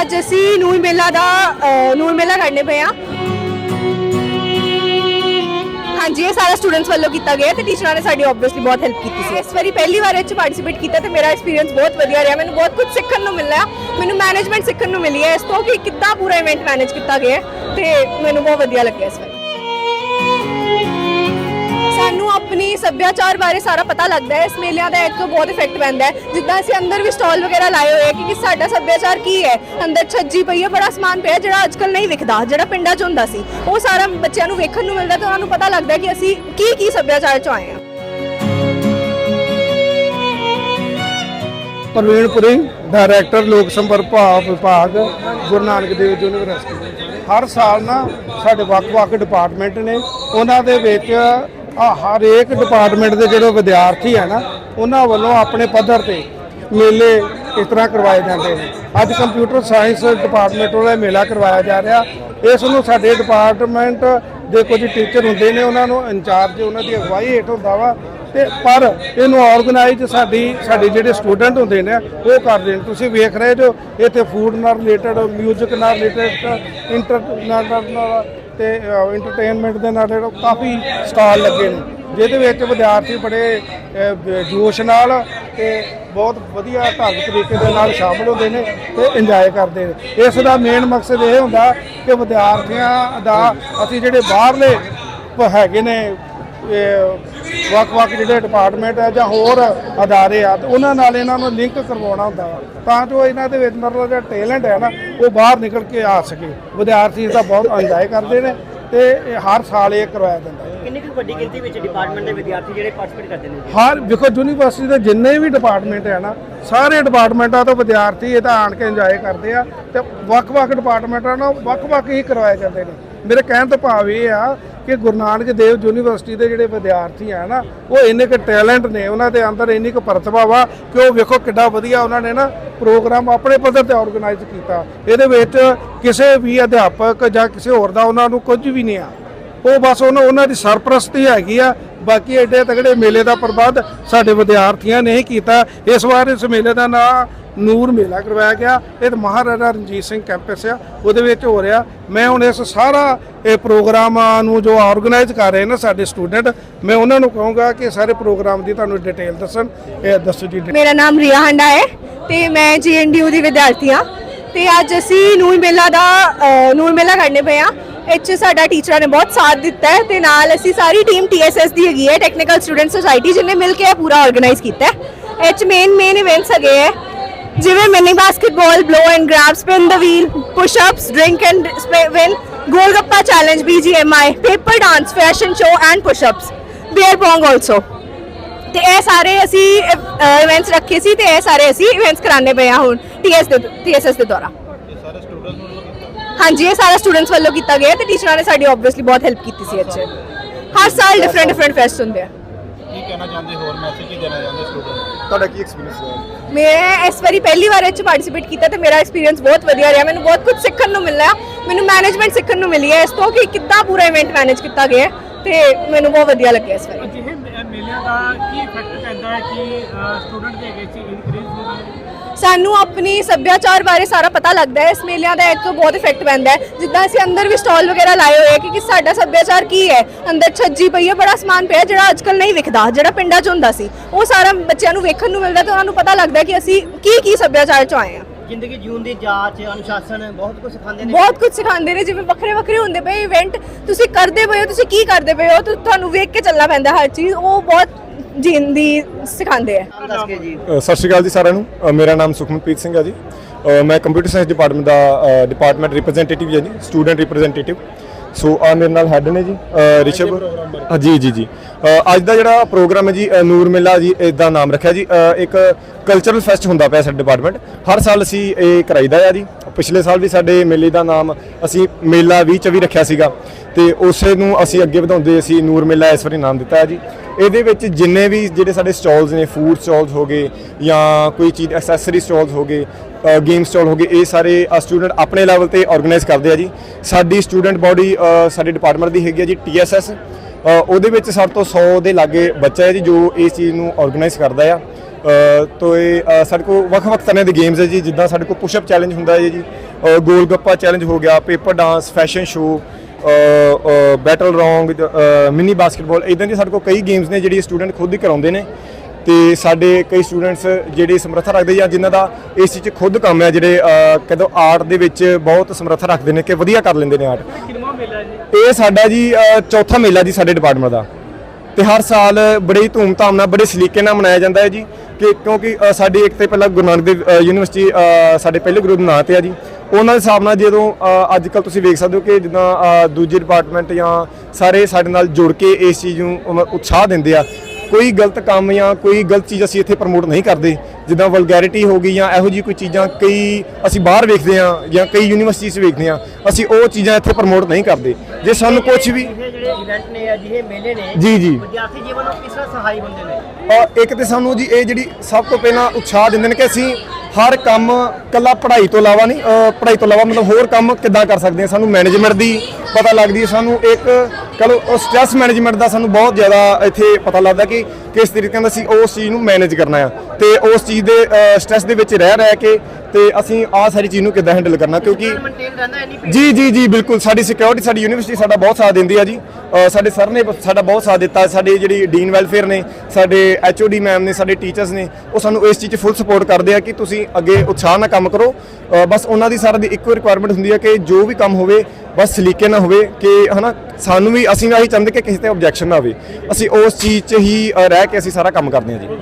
ਅੱਜ ਅਸੀਂ ਨੂਰ ਮੇਲਾ ਦਾ ਅ, ਨੂਰ ਮੇਲਾ ਕਰਨੇ ਪਏ ਆ ਹਾਂਜੀ ਇਹ ਸਾਰਾ ਸਟੂਡੈਂਟਸ ਵੱਲੋਂ ਕੀਤਾ ਗਿਆ ਤੇ ਟੀਚਰਾਂ ਨੇ ਸਾਡੀ ਆਬਵੀਅਸਲੀ ਬਹੁਤ ਹੈਲਪ ਕੀਤੀ ਸੀ। ਇਸ ਵਾਰੀ ਪਹਿਲੀ ਵਾਰ ਇਹ ਚ ਪਾਰਟਿਸਿਪੇਟ ਕੀਤਾ ਤੇ ਮੇਰਾ ਐਕਸਪੀਰੀਅੰਸ ਬਹੁਤ ਵਧੀਆ ਰਿਹਾ। ਮੈਨੂੰ ਬਹੁਤ ਕੁਝ ਸਿੱਖਣ ਨੂੰ ਮਿਲਿਆ। ਮੈਨੂੰ ਮੈਨੇਜਮੈਂਟ ਸਿੱਖਣ ਨੂੰ ਮਿਲੀ ਹੈ। ਇਸ ਤੋਂ ਕਿ ਕਿੱਦਾਂ ਪੂਰਾ ਇਵੈਂਟ ਮੈਨੇਜ ਕੀਤਾ ਗਿਆ ਹੈ ਤੇ ਮੈਨੂੰ ਬਹੁਤ ਵਧੀਆ ਲੱਗਿਆ ਇਸ ਵਾਰੀ। ਸਾਨੂੰ ਆਪਣੀ ਸੱਭਿਆਚਾਰ ਬਾਰੇ ਸਾਰਾ ਪਤਾ ਲੱਗਦਾ ਹੈ। ਇਸ ਮੇਲਿਆਂ ਦਾ ਇੱਕ ਬਹੁਤ ਇਫੈਕਟ ਪੈਂਦਾ ਹੈ। ਜਿੱਦਾਂ ਅਸੀਂ ਅੰਦਰ ਵੀ ਸਟਾਲ ਵਗੈਰਾ ਲਾਏ ਹੋਏ ਆ ਕਿ ਸਾਡਾ ਸੱਭਿਆਚਾਰ ਕੀ ਹੈ। ਅੰਦਰ ਛੱਜੀ ਪਈ ਹੈ, ਬੜਾ ਸਮਾਨ ਪਿਆ ਜਿਹੜਾ ਅੱਜਕੱਲ ਨਹੀਂ ਵਿਖਦਾ, ਜਿਹੜਾ ਪਿੰਡਾਂ 'ਚ ਹੁੰਦਾ ਸੀ। ਉਹ ਸਾਰਾ ਬੱਚਿਆਂ ਨੂੰ ਵੇਖਣ ਨੂੰ ਮਿਲਦਾ ਤੇ ਉਹਨਾਂ ਨੂੰ ਪਤਾ ਲੱਗਦਾ ਕਿ ਅਸੀਂ ਕੀ ਕੀ ਸੱਭਿਆਚਾਰ 'ਚੋਂ ਆਏ ਹਾਂ। ਪ੍ਰਵੀਨ ਡਾਇਰੈਕਟਰ ਲੋਕ ਸੰਪਰਕ ਵਿਭਾਗ, ਗੁਰੂ ਨਾਨਕ ਦੇਵ ਯੂਨੀਵਰਸਿਟੀ ਹਰ ਸਾਲ ਨਾ ਸਾਡੇ ਵੱਖ-ਵੱਖ ਡਿਪਾਰਟਮੈਂਟ ਨੇ, ਉਹਨਾਂ ਦੇ ਵਿੱਚ ਆ ਹਰ ਡਿਪਾਰਟਮੈਂਟ ਦੇ ਜਿਹੜੇ ਵਿਦਿਆਰਥੀ ਹੈ ਨਾ, ਉਹਨਾਂ ਵੱਲੋਂ ਆਪਣੇ ਪੱਧਰ ਤੇ ਮੇਲੇ ਇਸ ਤਰ੍ਹਾਂ ਕਰਵਾਏ ਜਾਂਦੇ ਨੇ। ਅੱਜ ਕੰਪਿਊਟਰ ਸਾਇੰਸ ਡਿਪਾਰਟਮੈਂਟ ਵੱਲੋਂ ਮੇਲਾ ਕਰਵਾਇਆ ਜਾ ਰਿਹਾ। ਇਸ ਨੂੰ ਸਾਡੇ ਡਿਪਾਰਟਮੈਂਟ ਦੇ ਕੁਝ ਟੀਚਰ ਹੁੰਦੇ ਨੇ, ਉਹਨਾਂ ਨੂੰ ਇੰਚਾਰਜ ਉਹਨਾਂ ਦੀ ਅਗਵਾਈ ਹੇਠ ਹੁੰਦਾ ਵਾ। ਤੇ ਪਰ ਇਹਨੂੰ ਆਰਗੇਨਾਈਜ਼ ਸਾਡੀ, ਸਾਡੇ ਜਿਹੜੇ ਸਟੂਡੈਂਟ ਹੁੰਦੇ ਨੇ, ਉਹ ਕਰਦੇ ਨੇ। ਤੁਸੀਂ ਵੇਖ ਰਹੇ ਜੋ ਇੱਥੇ ਫੂਡ ਨਾਲ ਰਿਲੇਟਡ ਮਿਊਜ਼ਿਕ ਨਾਲ ਰਿਲੇਟਡ ਇੰਟਰਨੈਟ ਨਾਲ ਤੇ ਐਂਟਰਟੇਨਮੈਂਟ ਦੇ ਨਾਲ ਜਿਹੜੇ ਕਾਫੀ ਸਟਾਲ ਲੱਗੇ ਨੇ, ਜਿਹਦੇ ਵਿੱਚ ਵਿਦਿਆਰਥੀ ਬੜੇ ਜੋਸ਼ ਨਾਲ ਤੇ ਬਹੁਤ ਵਧੀਆ ਢੰਗ ਤਰੀਕੇ ਦੇ ਨਾਲ ਸ਼ਾਮਲ ਹੁੰਦੇ ਨੇ ਤੇ ਇੰਜੋਏ ਕਰਦੇ ਨੇ। ਇਸ ਦਾ ਮੇਨ ਮਕਸਦ ਇਹ ਹੁੰਦਾ ਕਿ ਵਿਦਿਆਰਥੀਆਂ ਦਾ, ਅਸੀਂ ਜਿਹੜੇ ਬਾਹਰਲੇ ਪ- ਹੈਗੇ ਨੇ ਵੱਖ-ਵੱਖ ਜਿਹੜੇ ਡਿਪਾਰਟਮੈਂਟ ਆ ਜਾਂ ਹੋਰ ਅਦਾਰੇ ਆ ਤੇ ਉਹਨਾਂ ਨਾਲ ਇਹਨਾਂ ਨੂੰ ਲਿੰਕ ਕਰਵਾਉਣਾ ਹੁੰਦਾ ਵਾ। ਤਾਂ ਜੋ ਇਹਨਾਂ ਦੇ ਵਿੱਚ ਮਤਲਬ ਜਿਹੜਾ ਟੈਲੈਂਟ ਹੈ ਨਾ ਉਹ ਬਾਹਰ ਨਿਕਲ ਕੇ ਆ ਸਕੇ। ਵਿਦਿਆਰਥੀ ਇਸ ਦਾ ਬਹੁਤ ਇੰਜੋਏ ਕਰਦੇ ਨੇ ਤੇ ਹਰ ਸਾਲ ਇਹ ਕਰਵਾਇਆ ਜਾਂਦਾ। ਹੈ ਕਿੰਨੀ ਕੁ ਵੱਡੀ ਗਿਣਤੀ ਵਿੱਚ ਡਿਪਾਰਟਮੈਂਟ ਦੇ ਵਿਦਿਆਰਥੀ ਜਿਹੜੇ ਪਾਰਟਿਸਿਪੇਟ ਕਰਦੇ ਨੇ ਹਰ ਵੇਖੋ ਯੂਨੀਵਰਸਿਟੀ ਦੇ ਜਿੰਨੇ ਵੀ ਡਿਪਾਰਟਮੈਂਟ ਹੈ ਨਾ ਸਾਰੇ ਡਿਪਾਰਟਮੈਂਟਾਂ ਤੋਂ ਵਿਦਿਆਰਥੀ ਇਹ ਤਾਂ ਆਣ ਕੇ ਇੰਜੋਏ ਕਰਦੇ ਆ ਤੇ ਵੱਖ-ਵੱਖ ਡਿਪਾਰਟਮੈਂਟਾਂ ਨਾਲ ਵੱਖ-ਵੱਖ ਹੀ ਕਰਵਾਏ ਜਾਂਦੇ ਨੇ। ਮੇਰੇ ਕਹਿਣ ਤੋਂ ਭਾਵ ਇਹ ਆ ਕਿ ਗੁਰੂ ਨਾਨਕ ਦੇਵ ਯੂਨੀਵਰਸਿਟੀ ਦੇ ਜਿਹੜੇ ਵਿਦਿਆਰਥੀ ਆ ਨਾ, ਉਹ ਇੰਨੇ ਕੁ ਟੈਲੈਂਟ ਨੇ, ਉਹਨਾਂ ਦੇ ਅੰਦਰ ਇੰਨੀ ਕੁ ਪ੍ਰਤਿਭਾ ਵਾ ਕਿ ਉਹ ਵੇਖੋ ਕਿੱਡਾ ਵਧੀਆ ਉਹਨਾਂ ਨੇ ਨਾ ਪ੍ਰੋਗਰਾਮ ਆਪਣੇ ਪੱਧਰ ਤੇ ਆਰਗੇਨਾਈਜ਼ ਕੀਤਾ। ਇਹਦੇ ਵਿੱਚ ਕਿਸੇ ਵੀ ਅਧਿਆਪਕ ਜਾਂ ਕਿਸੇ ਹੋਰ ਦਾ ਉਹਨਾਂ ਨੂੰ ਕੁਝ ਵੀ ਨਹੀਂ ਆ। ਉਹ ਬਸ ਉਹਨਾਂ ਉਹਨਾਂ ਦੀ ਸਰਪ੍ਰਸਤੀ ਹੈਗੀ ਆ ਬਾਕੀ ਐਡੇ ਤਗੜੇ ਮੇਲੇ ਦਾ ਪ੍ਰਬੰਧ ਸਾਡੇ ਵਿਦਿਆਰਥੀਆਂ ਨੇ ਹੀ ਕੀਤਾ। ਇਸ ਵਾਰ ਇਸ ਮੇਲੇ ਦਾ ਨਾਮ ਨੂਰ ਮੇਲਾ ਕਰਵਾਇਆ ਗਿਆ। ਇਹ ਤਾਂ ਮਹਾਰਾਜਾ ਰਣਜੀਤ ਸਿੰਘ ਕੈਂਪਸ ਆ। ਉਹਦੇ ਵਿੱਚ ਹੋ ਰਿਹਾ। ਮੈਂ ਹੁਣ ਇਸ ਸਾਰਾ ਇਹ ਪ੍ਰੋਗਰਾਮਾਂ ਨੂੰ ਜੋ ਆਰਗੇਨਾਈਜ਼ ਕਰ ਰਹੇ ਨੇ ਸਾਡੇ ਸਟੂਡੈਂਟ ਮੈਂ ਉਹਨਾਂ ਨੂੰ ਕਹੂੰਗਾ ਕਿ ਸਾਰੇ ਪ੍ਰੋਗਰਾਮ ਦੀ ਤੁਹਾਨੂੰ ਡਿਟੇਲ ਦੱਸਣ। ਇਹ ਦੱਸੋ ਜੀ। ਮੇਰਾ ਨਾਮ ਰੀਆ ਹੰਡਾ ਹੈ ਤੇ ਮੈਂ ਜੀਐਨਡੀਯੂ ਦੀ ਵਿਦਿਆਰਥੀ ਹਾਂ। ਤੇ ਅੱਜ ਅਸੀਂ ਨੂਰ ਮੇਲਾ ਦਾ ਨੂਰ ਮੇਲਾ ਕਰਨੇ ਪਏ ਆ ਇਹ 'ਚ ਸਾਡਾ ਟੀਚਰਾਂ ਨੇ ਬਹੁਤ ਸਾਥ ਦਿੱਤਾ ਹੈ ਤੇ ਨਾਲ ਅਸੀਂ ਸਾਰੀ ਟੀਮ ਟੀਐਸਐਸ ਦੀ ਹੈਗੀ ਹੈ ਟੈਕਨੀਕਲ ਸਟੂਡੈਂਟ ਸੁਸਾਇਟੀ ਜਿਹਨੇ ਮਿਲ ਕੇ ਇਹ ਪੂਰਾ ਆਰਗੇਨਾਈਜ਼ ਕੀਤਾ ਹੈ। ਇਹ 'ਚ ਮੇਨ ਮੇਨ ਇਵੈਂਟਸ ਹੈਗੇ ਹੈ। ਜਿਵੇਂ mini basketball blow and grab spin the wheel push ups drink and win golgappa challenge BGMI paper dance fashion show and push ups beer pong also ਤੇ ਇਹ ਸਾਰੇ ਅਸੀਂ ਇਵੈਂਟਸ ਰੱਖੇ ਸੀ ਤੇ ਇਹ ਸਾਰੇ ਅਸੀਂ ਇਵੈਂਟਸ ਕਰਾਣੇ ਪਏ ਆ ਹੁਣ ਟੀਐਸ ਦੇ ਟੀਐਸਐਸ ਦੇ ਦੁਆਰਾ। ਹਾਂਜੀ ਇਹ ਸਾਰਾ ਸਟੂਡੈਂਟਸ ਵੱਲੋਂ ਕੀਤਾ ਗਿਆ ਤੇ ਟੀਚਰਾਂ ਨੇ ਸਾਡੀ ਆਬਵੀਅਸਲੀ ਬਹੁਤ ਹੈਲਪ ਕੀਤੀ ਸੀ ਅੱਛੇ ਹਰ ਸਾਲ ਡਿਫਰੈਂਟ ਡਿਫਰੈਂਟ ਫੈਸਟ ਹੁੰਦੇ ਆ। ਕੀ ਕਹਿਣਾ ਚਾਹੁੰਦੇ ਹੋਰ ਮੈਸੇਜ ਕੀ ਦੇਣਾ ਚਾਹੁੰਦੇ ਸਟੂਡੈਂਟ ਤੁਹਾਡਾ ਕੀ ਐਕਸਪੀਰੀਅੰਸ ਹੈ ਮੈਂ ਇਸ ਵਾਰੀ ਪਹਿਲੀ ਵਾਰ ਇਹ 'ਚ ਪਾਰਟਿਸਿਪੇਟ ਕੀਤਾ ਤੇ ਮੇਰਾ ਐਕਸਪੀਰੀਅੰਸ ਬਹੁਤ ਵਧੀਆ ਰਿਹਾ। ਮੈਨੂੰ ਬਹੁਤ ਕੁਝ ਸਿੱਖਣ ਨੂੰ ਮਿਲਿਆ। ਮੈਨੂੰ ਮੈਨੇਜਮੈਂਟ ਸਿੱਖਣ ਨੂੰ ਮਿਲੀ ਹੈ। ਇਸ ਤੋਂ ਕਿ ਕਿੱਦਾਂ ਪੂਰਾ ਇਵੈਂਟ ਮੈਨੇਜ ਕੀਤਾ ਗਿਆ ਹੈ ਤੇ ਮੈਨੂੰ ਬਹੁਤ ਵਧੀਆ ਲੱਗਿਆ ਇਸ ਵਾਰੀ। ਅਜਿਹੇ ਮੇਲਿਆਂ ਦਾ ਕੀ ਇਫੈਕਟ ਪੈਂਦਾ ਹੈ ਕਿ ਸਟੂਡੈਂਟ ਦੇ ਵਿੱਚ ਇਨਕਰੀਜ਼ ਹੁੰਦੀ ਹੈ? ਸਾਨੂੰ ਆਪਣੀ ਸੱਭਿਆਚਾਰ ਬਾਰੇ ਸਾਰਾ ਪਤਾ ਲੱਗਦਾ ਹੈ। ਇਸ ਮੇਲਿਆਂ ਦਾ ਇੱਕ ਬਹੁਤ ਇਫੈਕਟ ਪੈਂਦਾ ਹੈ। ਜਿੱਦਾਂ ਅਸੀਂ ਅੰਦਰ ਵੀ ਸਟਾਲ ਵਗੈਰਾ ਲਾਏ ਹੋਏ ਆ ਕਿ ਸਾਡਾ ਸੱਭਿਆਚਾਰ ਕੀ ਹੈ? ਅੰਦਰ ਛੱਜੀ ਪਈ ਹੈ ਬੜਾ ਸਮਾਨ ਪਿਆ ਜਿਹੜਾ ਅੱਜਕੱਲ ਨਹੀਂ ਵਿਖਦਾ ਜਿਹੜਾ ਪਿੰਡਾਂ 'ਚ ਹੁੰਦਾ ਸੀ। ਉਹ ਸਾਰਾ ਬੱਚਿਆਂ ਨੂੰ ਵੇਖਣ ਨੂੰ ਮਿਲਦਾ ਤੇ ਉਹਨਾਂ ਨੂੰ ਪਤਾ ਲੱਗਦਾ ਕਿ ਅਸੀਂ ਕੀ ਕੀ ਸੱਭਿਆਚਾਰ 'ਚੋਂ ਆਏ ਹਾਂ। ਜ਼ਿੰਦਗੀ ਜਿਉਣ ਦੀ ਜਾਂਚ ਅਨੁਸ਼ਾਸਨ ਬਹੁਤ ਕੁਝ ਸਿਖਾਉਂਦੇ ਨੇ। ਬਹੁਤ ਕੁਝ ਸਿਖਾਉਂਦੇ ਨੇ ਜਿਵੇਂ ਵੱਖਰੇ ਵੱਖਰੇ ਹੁੰਦੇ ਪਏ ਇਵੈਂਟ ਤੁਸੀਂ ਕਰਦੇ ਪਏ ਹੋ ਤੁਸੀਂ ਕੀ ਕਰਦੇ ਪਏ ਹੋ? ਤੁਹਾਨੂੰ ਵੇਖ ਕੇ ਚੱਲਣਾ ਪੈਂਦਾ ਹਰ ਚੀਜ਼। ਉਹ ਬਹੁਤ ਜੀਣ ਦੀ ਸਿਖਾਉਂਦੇ ਆ। ਨਾਮ ਦੱਸ ਕੇ ਜੀ। ਅ, ਸਤਿ ਸ਼੍ਰੀ ਅਕਾਲ ਜੀ ਸਾਰਿਆਂ ਨੂੰ। ਅ, ਮੇਰਾ ਨਾਮ ਸੁਖਮਨਪ੍ਰੀਤ ਸਿੰਘ ਹੈ ਜੀ। ਅ, ਮੈਂ ਕੰਪਿਊਟਰ ਸਾਇੰਸ ਡਿਪਾਰਟਮੈਂਟ ਦਾ ਡਿਪਾਰਟਮੈਂਟ ਰਿਪਰੈਜ਼ੈਂਟੇਟਿਵ ਹਾਂ ਜੀ ਸਟੂਡੈਂਟ ਰਿਪਰੈਜ਼ੈਂਟੇਟਿਵ ਸੋ ਆ ਮੇਰੇ ਨਾਲ ਹੈੱਡ ਨੇ ਜੀ ਅ, ਰਿਸ਼ਵ। ਜੀ ਜੀ ਜੀ। ਅ, ਅੱਜ ਦਾ ਜਿਹੜਾ ਪ੍ਰੋਗਰਾਮ ਹੈ ਜੀ ਅ, ਨੂਰ ਮੇਲਾ ਜੀ ਇਦਾਂ ਨਾਮ ਰੱਖਿਆ ਜੀ। ਅ, ਇੱਕ ਕਲਚਰਲ ਫੈਸਟ ਹੁੰਦਾ ਪਿਆ ਸਾਡੇ ਡਿਪਾਰਟਮੈਂਟ ਹਰ ਸਾਲ ਅਸੀਂ ਇਹ ਕਰਾਈਦਾ ਆ ਜੀ। ਪਿਛਲੇ ਸਾਲ ਵੀ ਸਾਡੇ ਮੇਲੇ ਦਾ ਨਾਮ ਅਸੀਂ ਮੇਲਾ 2024 ਰੱਖਿਆ ਸੀਗਾ। ਤੇ ਉਸੇ ਨੂੰ ਅਸੀਂ ਅੱਗੇ ਵਧਾਉਂਦੇ ਅਸੀਂ ਨੂਰ ਮੇਲਾ ਇਸ ਵਾਰੀ ਨਾਮ ਦਿੱਤਾ ਹੈ ਜੀ। ਇਹਦੇ ਵਿੱਚ ਜਿੰਨੇ ਵੀ ਜਿਹੜੇ ਸਾਡੇ ਸਟਾਲਸ ਨੇ ਫੂਡ ਸਟਾਲਸ ਹੋ ਗਏ ਜਾਂ ਕੋਈ ਚੀਜ਼ ਐਕਸੈਸਰੀ ਸਟਾਲਸ ਹੋ ਗਏ ਗੇਮ ਸਟਾਲ ਹੋ ਗਏ ਇਹ ਸਾਰੇ ਸਟੂਡੈਂਟ ਆਪਣੇ ਲੈਵਲ ਤੇ ਆਰਗੇਨਾਈਜ਼ ਕਰਦੇ ਆ ਜੀ। ਸਾਡੀ ਸਟੂਡੈਂਟ ਬਾਡੀ ਸਾਡੇ ਡਿਪਾਰਟਮੈਂਟ ਦੀ ਹੈਗੀ ਆ ਜੀ ਟੀਐਸਐਸ ਉਹਦੇ ਵਿੱਚ ਸਾਡੇ ਤੋਂ 100 ਦੇ ਲਾਗੇ ਬੱਚਾ ਹੈ ਜੀ ਜੋ ਇਸ ਚੀਜ਼ ਨੂੰ ਆਰਗੇਨਾਈਜ਼ ਕਰਦਾ ਆ। ਅ, ਤੋ ਇਹ ਸਾਡੇ ਕੋਲ ਵੱਖ-ਵੱਖ ਤਰ੍ਹਾਂ ਦੇ ਗੇਮਸ ਹੈ ਜੀ ਜਿੱਦਾਂ ਸਾਡੇ ਕੋਲ ਪੁਸ਼ ਅਪ ਚੈਲੰਜ ਹੁੰਦਾ ਹੈ ਜੀ ਅ, ਗੋਲ ਗੱਪਾ ਚੈਲੰਜ ਹੋ ਗਿਆ paper dance fashion show battle wrong mini basketball ਇਦਾਂ ਦੇ ਸਾਡੇ ਕੋਲ ਕਈ ਗੇਮਸ ਨੇ ਜਿਹੜੀ ਸਟੂਡੈਂਟ ਖੁਦ ਹੀ ਕਰਾਉਂਦੇ ਨੇ। ਤੇ ਸਾਡੇ ਕਈ ਸਟੂਡੈਂਟਸ ਜਿਹੜੇ ਸਮਰੱਥਾ ਰੱਖਦੇ ਜਾਂ ਜਿਨ੍ਹਾਂ ਦਾ ਇਸ ਚੀਜ਼ 'ਚ ਖੁਦ ਕੰਮ ਹੈ ਜਿਹੜੇ ਕਦੋਂ ਆਰਟ ਦੇ ਵਿੱਚ ਬਹੁਤ ਸਮਰੱਥਾ ਰੱਖਦੇ ਨੇ ਕਿ ਵਧੀਆ ਕਰ ਲੈਂਦੇ ਨੇ ਆਰਟ ਇਹ ਸਾਡਾ ਜੀ ਚੌਥਾ ਮੇਲਾ ਜੀ ਸਾਡੇ ਡਿਪਾਰਟਮੈਂਟ ਦਾ। ਤੇ ਹਰ ਸਾਲ ਬੜੇ ਧੂਮਧਾਮ ਨਾਲ ਬੜੇ ਸਲੀਕੇ ਨਾਲ ਮਨਾਇਆ ਜਾਂਦਾ ਹੈ ਜੀ ਕਿ ਕਿਉਂਕਿ ਸਾਡੀ ਇੱਕ ਤੇ ਪਹਿਲਾਂ ਗੁਰੂ ਨਾਨਕ ਦੇਵ ਯੂਨੀਵਰਸਿਟੀ ਸਾਡੇ ਪਹਿਲੇ ਗੁਰੂ ਦੇ ਨਾਂ ਤੇ ਆ ਜੀ ਉਹਨਾਂ ਦੇ ਹਿਸਾਬ ਨਾਲ ਜਦੋਂ ਅੱਜ ਕੱਲ ਤੁਸੀਂ ਵੇਖ ਸਕਦੇ ਹੋ ਕਿ ਜਿੱਦਾਂ ਦੂਜੇ ਡਿਪਾਰਟਮੈਂਟ ਜਾਂ ਸਾਰੇ ਸਾਡੇ ਨਾਲ ਜੁੜ ਕੇ ਇਸ ਚੀਜ਼ ਨੂੰ ਉਤਸ਼ਾਹ ਦਿੰਦੇ ਆ ਕੋਈ ਗਲਤ ਕੰਮ ਜਾਂ ਕੋਈ ਗਲਤ ਚੀਜ਼ ਅਸੀਂ ਇੱਥੇ ਪ੍ਰਮੋਟ ਨਹੀਂ ਕਰਦੇ। ਜਿੱਦਾਂ ਵਲਗੈਰਿਟੀ ਹੋ ਗਈ ਜਾਂ ਇਹੋ ਜੀ ਕੋਈ ਚੀਜ਼ਾਂ ਕਈ ਅਸੀਂ ਬਾਹਰ ਵੇਖਦੇ ਆ ਜਾਂ ਕਈ ਯੂਨੀਵਰਸਿਟੀਆਂ 'ਚ ਵੇਖਦੇ ਆ ਅਸੀਂ ਉਹ ਚੀਜ਼ਾਂ ਇੱਥੇ ਪ੍ਰਮੋਟ ਨਹੀਂ ਕਰਦੇ। ਜੇ ਸਾਨੂੰ ਕੁਝ ਵੀ ਇਹ ਜਿਹੜੇ ਇਵੈਂਟ ਨੇ ਅਜਿਹੇ ਮੇਲੇ ਨੇ ਜੀ, ਜੀ। ਵਿਦਿਆਰਥੀ ਜੀਵਨ ਨੂੰ ਕਿਸ ਤਰ੍ਹਾਂ ਸਹਾਈ ਹੁੰਦੇ ਨੇ? ਔਰ ਇੱਕ ਤੇ ਸਾਨੂੰ ਜੀ ਇਹ ਜਿਹੜੀ ਸਭ ਤੋਂ ਪਹਿਲਾਂ ਉਤਸ਼ਾਹ ਦਿੰਦੇ ਨੇ ਕਿ ਅਸੀਂ ਹਰ ਕੰਮ ਕੱਲਾ ਪੜ੍ਹਾਈ ਤੋਂ ਇਲਾਵਾ ਨਹੀਂ ਪੜ੍ਹਾਈ ਤੋਂ ਇਲਾਵਾ ਮਤਲਬ ਹੋਰ ਕੰਮ ਕਿੱਦਾਂ ਕਰ ਸਕਦੇ ਹਾਂ ਸਾਨੂੰ ਮੈਨੇਜਮੈਂਟ ਦੀ ਪਤਾ ਲੱਗਦੀ ਹੈ, ਸਾਨੂੰ ਇੱਕ ਚਲੋ ਸਟ੍ਰੈਸ ਮੈਨੇਜਮੈਂਟ ਦਾ ਸਾਨੂੰ ਬਹੁਤ ਜ਼ਿਆਦਾ ਇੱਥੇ ਪਤਾ ਲੱਗਦਾ ਕਿ ਕਿਸ ਤਰੀਕੇ ਨਾਲ ਅਸੀਂ ਉਸ ਚੀਜ਼ ਨੂੰ ਮੈਨੇਜ ਕਰਨਾ ਆ। ਤੇ ਉਸ ਚੀਜ਼ ਦੇ ਸਟ੍ਰੈਸ ਦੇ ਵਿੱਚ ਰਹਿ ਰਹਿ ਕੇ ਤੇ ਅਸੀਂ ਆਹ ਸਾਰੀ ਚੀਜ਼ ਨੂੰ ਕਿੱਦਾਂ ਹੈਂਡਲ ਕਰਨਾ ਕਿਉਂਕਿ ਜੀ ਜੀ ਜੀ ਬਿਲਕੁਲ। ਸਾਡੀ ਸਿਕਿਉਰਿਟੀ ਸਾਡੀ ਯੂਨੀਵਰਸਿਟੀ ਸਾਡਾ ਬਹੁਤ ਸਾਥ ਦਿੰਦੀ ਆ ਜੀ। ਸਾਡੇ ਸਰ ਨੇ ਸਾਡਾ ਬਹੁਤ ਸਾਥ ਦਿੱਤਾ। ਸਾਡੇ ਜਿਹੜੀ ਡੀਨ ਵੈਲਫੇਅਰ ਨੇ ਸਾਡੇ ਐਚਓਡੀ ਮੈਮ ਨੇ ਸਾਡੇ ਟੀਚਰਸ ਨੇ ਉਹ ਸਾਨੂੰ ਇਸ ਚੀਜ਼ 'ਚ ਫੁੱਲ ਸਪੋਰਟ ਕਰਦੇ ਆ ਕਿ ਤੁਸੀਂ ਅੱਗੇ ਉਤਸ਼ਾਹ ਨਾਲ ਕੰਮ ਕਰੋ। ਬਸ ਉਹਨਾਂ ਦੀ ਸਾਰਾ ਦੀ ਇੱਕੋ ਰਿਕੁਆਇਰਮੈਂਟ ਹੁੰਦੀ ਹੈ ਕਿ ਜੋ ਵੀ ਕੰਮ ਹੋਵੇ ਬਸ ਸਲੀਕੇ ਨਾਲ ਹੋਵੇ ਕਿ ਹਨਾ ਸਾਨੂੰ ਵੀ ਅਸੀਂ ਵੀ ਇਹੀ ਚਾਹੁੰਦੇ ਕਿ ਕਿਸੇ ਤੇ ਆਬਜੈਕਸ਼ਨ ਨਾ ਆਵੇ। ਅਸੀਂ ਉਸ ਚੀਜ਼ 'ਚ ਹੀ ਰਹਿ ਕੇ ਅਸੀਂ ਸਾਰਾ ਕੰਮ ਕਰਦੇ ਹਾਂ ਜੀ।